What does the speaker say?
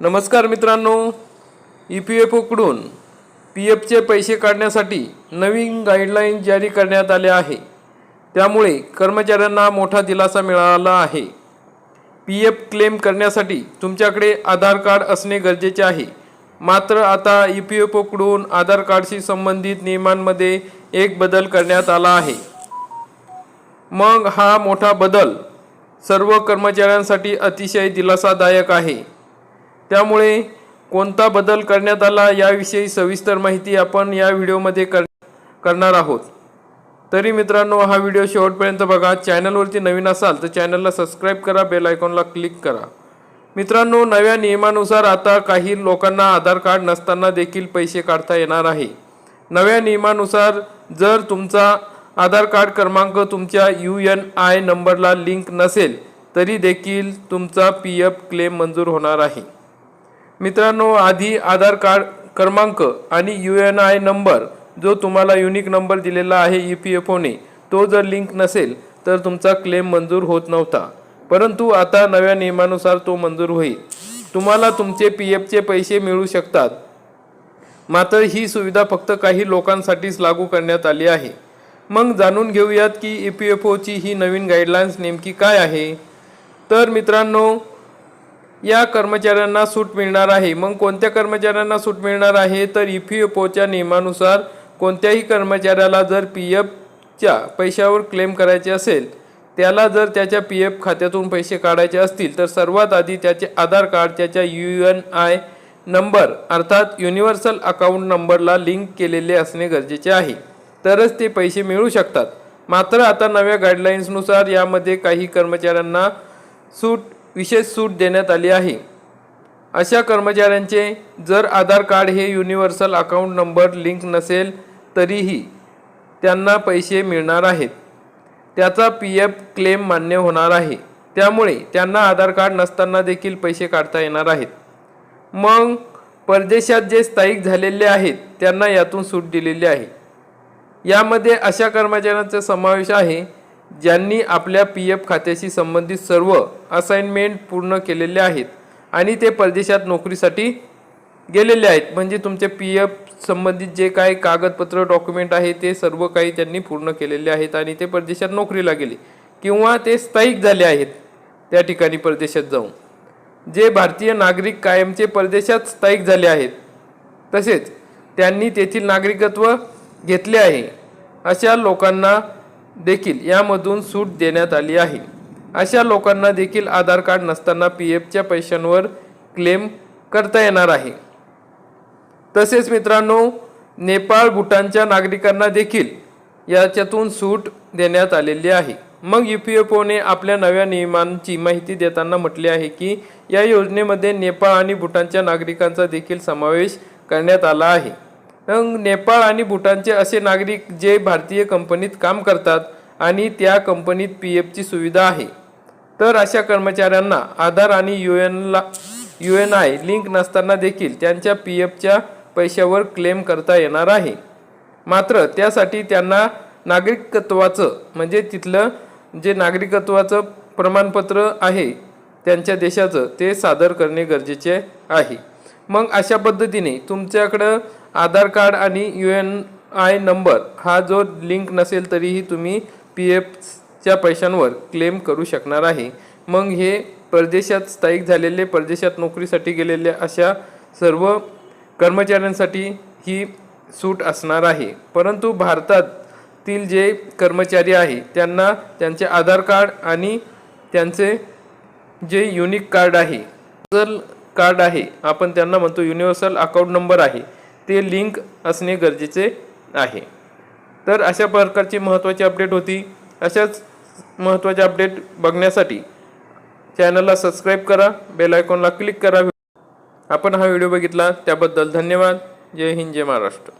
नमस्कार मित्रांनो E P F ओकडून पी एफचे पैसे काढण्यासाठी नवीन गाईडलाईन जारी करण्यात आले आहे. त्यामुळे कर्मचाऱ्यांना मोठा दिलासा मिळाला आहे. पी एफ क्लेम करण्यासाठी तुमच्याकडे आधार कार्ड असणे गरजेचे आहे. मात्र आता ई पी एफ ओकडून आधार कार्डशी संबंधित नियमांमध्ये एक बदल करण्यात आला आहे. मग हा मोठा बदल सर्व कर्मचाऱ्यांसाठी अतिशय दिलासादायक आहे. त्यामुळे कोणता बदल करण्यात आला याविषयी सविस्तर माहिती आपण या व्हिडिओमध्ये कर करणार आहोत. तरी मित्रांनो हा व्हिडिओ शेवटपर्यंत बघा. चॅनलवरती नवीन असाल तर चॅनलला सबस्क्राईब करा बेल आयकॉनला क्लिक करा. मित्रांनो नव्या नियमानुसार आता काही लोकांना आधार कार्ड नसताना देखील पैसे काढता येणार आहे. नव्या नियमानुसार जर तुमचा आधार कार्ड क्रमांक तुमच्या यू एन आय नंबरला लिंक नसेल तरी देखील तुमचा पी एफ क्लेम मंजूर होणार आहे. मित्रांनो आधी आधार कार्ड क्रमांक आणि यू एन आय नंबर जो तुम्हाला युनिक नंबर दिलेला आहे ई पी एफ ओने तो जर लिंक नसेल तर तुमचा क्लेम मंजूर होत नव्हता. परंतु आता नव्या नियमानुसार तो मंजूर होईल. तुम्हाला तुमचे पी एफचे पैसे मिळू शकतात. मात्र ही सुविधा फक्त काही लोकांसाठीच लागू करण्यात आली आहे. मग जाणून घेऊयात की ई पी एफ ओची ही नवीन गाईडलाईन्स नेमकी काय आहे? तर मित्रांनो या कर्मचाऱ्यांना सूट मिळणार आहे. मग कोणत्या कर्मचाऱ्यांना सूट मिळणार आहे? तर ई पी एफ ओच्या नियमानुसार कोणत्याही कर्मचाऱ्याला जर पी एफच्या पैशावर क्लेम करायचे असेल त्याला जर त्याच्या पी एफ खात्यातून पैसे काढायचे असतील तर सर्वात आधी त्याचे आधार कार्ड त्याच्या यू एन आय नंबर अर्थात युनिव्हर्सल अकाउंट नंबरला लिंक केलेले असणे गरजेचे आहे. तरच ते पैसे मिळू शकतात. मात्र आता नव्या गाईडलाईन्सनुसार यामध्ये काही कर्मचाऱ्यांना सूट विशेष सूट देण्यात आली आहे. अशा कर्मचाऱ्यांचे जर आधार कार्ड हे युनिव्हर्सल अकाउंट नंबर लिंक नसेल तरीही त्यांना पैसे मिळणार आहेत. त्याचा पी एफ क्लेम मान्य होणार आहे. त्यामुळे त्यांना आधार कार्ड नसताना देखील पैसे काढता येणार आहेत. मग परदेशात जे स्थायिक झालेले आहेत त्यांना यातून सूट दिलेली आहे. यामध्ये अशा कर्मचाऱ्यांचा समावेश आहे ज्यांनी आपल्या पी एफ खात्याशी संबंधित सर्व असाइनमेंट पूर्ण केलेले आहेत आणि ते परदेशात नोकरीसाठी गेलेले आहेत. म्हणजे तुमचे पी एफ संबंधित जे काही कागदपत्र डॉक्युमेंट आहे ते सर्व काही त्यांनी पूर्ण केलेले आहेत आणि ते परदेशात नोकरीला गेले किंवा ते स्थायिक झाले आहेत त्या ठिकाणी परदेशात जाऊन. जे भारतीय नागरिक कायमचे परदेशात स्थायिक झाले आहेत तसेच त्यांनी तेथील नागरिकत्व घेतले आहे अशा लोकांना देखील यामधून सूट देण्यात आली आहे. अशा लोकांना देखील आधार कार्ड नसताना पी एफच्या पैशांवर क्लेम करता येणार आहे. तसेच मित्रांनो नेपाळ भूटानच्या नागरिकांना देखील याच्यातून सूट देण्यात आलेली आहे. मग यू पी एफ ओने आपल्या नव्या नियमांची माहिती देताना म्हटले आहे की या योजनेमध्ये नेपाळ आणि भूटानच्या नागरिकांचा देखील समावेश करण्यात आला आहे. नेपाळ आणि भूटानचे असे नागरिक जे भारतीय कंपनीत काम करतात आणि त्या कंपनीत पी एफची सुविधा आहे. तर अशा कर्मचाऱ्यांना आधार आणि यू एनला यू एन आय लिंक नसताना देखील त्यांच्या पी एफच्या पैशावर क्लेम करता येणार आहे. मात्र त्यासाठी त्यांना नागरिकत्वाचं म्हणजे तिथलं जे नागरिकत्वाचं प्रमाणपत्र आहे त्यांच्या देशाचं ते सादर करणे गरजेचे आहे. मग अशा पद्धतीने तुमच्याकडं आधार कार्ड आणि यू एन आय नंबर हा जो लिंक नसेल तरीही तुम्ही पी एफच्या पैशांवर क्लेम करू शकणार आहे. मग हे परदेशात स्थायिक झालेले परदेशात नोकरीसाठी गेलेल्या अशा सर्व कर्मचाऱ्यांसाठी ही सूट असणार आहे. परंतु भारतातील जे कर्मचारी आहे त्यांना त्यांचे आधार कार्ड आणि त्यांचे जे युनिक कार्ड आहे जर कार्ड आहे आपण त्यांना म्हणतो युनिव्हर्सल अकाउंट नंबर आहे. ते लिंक असणे गरजेचे आहे. तर अशा प्रकारची महत्त्वाची अपडेट होती. अशाच महत्त्वाचे अपडेट बघण्यासाठी चॅनलला सबस्क्राईब करा बेल आयकॉनला क्लिक करा. आपण हा व्हिडिओ बघितला त्याबद्दल धन्यवाद. जय हिंद जय महाराष्ट्र.